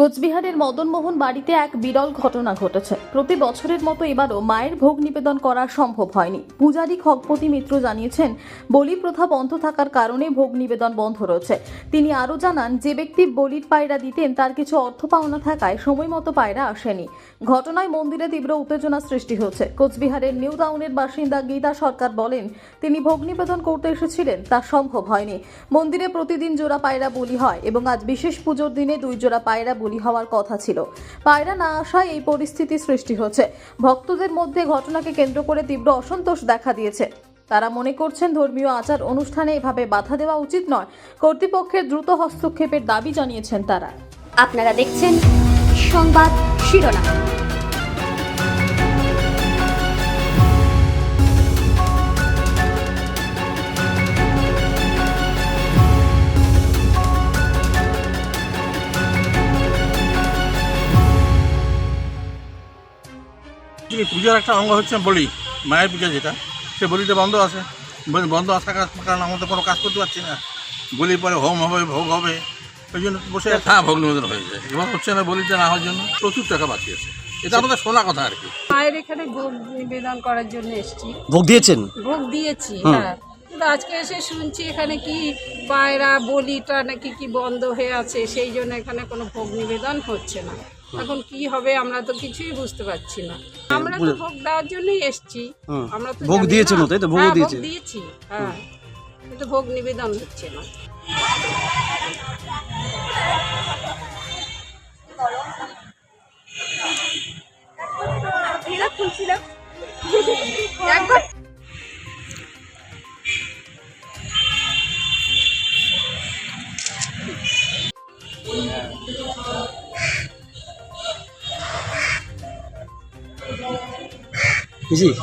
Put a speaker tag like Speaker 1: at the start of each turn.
Speaker 1: কোচবিহারের মদনমোহন বাড়িতে এক বিরল ঘটনা ঘটেছে। প্রতি বছরের মতো এবারও মায়ের ভোগ নিবেদন করা সম্ভব হয়নি। পূজারী খগপতি মিত্র জানিয়েছেন, বলি প্রথা বন্ধ থাকার কারণে ভোগ নিবেদন বন্ধ রয়েছে। তিনি আরও জানান, যে ব্যক্তি বলির পায়রা দিতেন, তার কিছু অর্থ পাওনা থাকায় সময় মতো পায়রা আসেনি। ঘটনায় মন্দিরে তীব্র উত্তেজনা সৃষ্টি হয়েছে। কোচবিহারের নিউ টাউনের বাসিন্দা গীতা সরকার বলেন, তিনি ভোগ নিবেদন করতে এসেছিলেন, তা সম্ভব হয়নি। মন্দিরে প্রতিদিন জোড়া পায়রা বলি হয় এবং আজ বিশেষ পুজোর দিনে দুই জোড়া পায়রা বলি হওয়ার কথা ছিল। পায়রা না আসায় এই পরিস্থিতি সৃষ্টি হচ্ছে। ভক্তদের মধ্যে ঘটনাকে কেন্দ্র করে তীব্র অসন্তোষ দেখা দিয়েছে। তারা মনে করছেন ধর্মীয় আচার অনুষ্ঠানে এভাবে বাধা দেওয়া উচিত নয়। কর্তৃপক্ষের দ্রুত হস্তক্ষেপের দাবি জানিয়েছেন তারা।
Speaker 2: আপনারা দেখছেন সংবাদ শিরোনাম।
Speaker 3: পূজার একটা অঙ্গ হচ্ছে বলি মায়ের পূজা যেটা সে বলিটা বন্ধ আছে। বলি বন্ধ আসার কার- কারণে আমরা তো কোনো কাজ করতে পারছি না। বলি পরে হোম হবে ভোগ হবে ওই জন্য বসে হ্যাঁ ভোগ নিবেদন হয়ে যায়। এবার হচ্ছে না বলিটা না হওয়ার জন্য প্রচুর টাকা বাকি আছে। এটা আমাদের শোনা কথা আর কি।
Speaker 4: মায়ের এখানে ভোগ নিবেদন করার জন্য এসেছি।
Speaker 5: ভোগ দিয়েছেন?
Speaker 4: ভোগ দিয়েছি হ্যাঁ। কিন্তু আজকে এসে শুনছি এখানে কি পায়রা বলিটা নাকি কি বন্ধ হয়ে আছে সেই জন্য এখানে কোনো ভোগ নিবেদন হচ্ছে না। এখন কি হবে আমরা তো কিছুই বুঝতে পারছি না। আমরা তো ভোগ দেওয়ার জন্যই এসেছি। আমরা তো
Speaker 5: ভোগ দিয়েছেন
Speaker 4: না।
Speaker 5: তাই তো?
Speaker 4: হ্যাঁ, ভোগ
Speaker 5: দিয়েছে?
Speaker 4: দিয়েছি হ্যাঁ। কিন্তু ভোগ নিবেদন হচ্ছে না।
Speaker 5: 不是。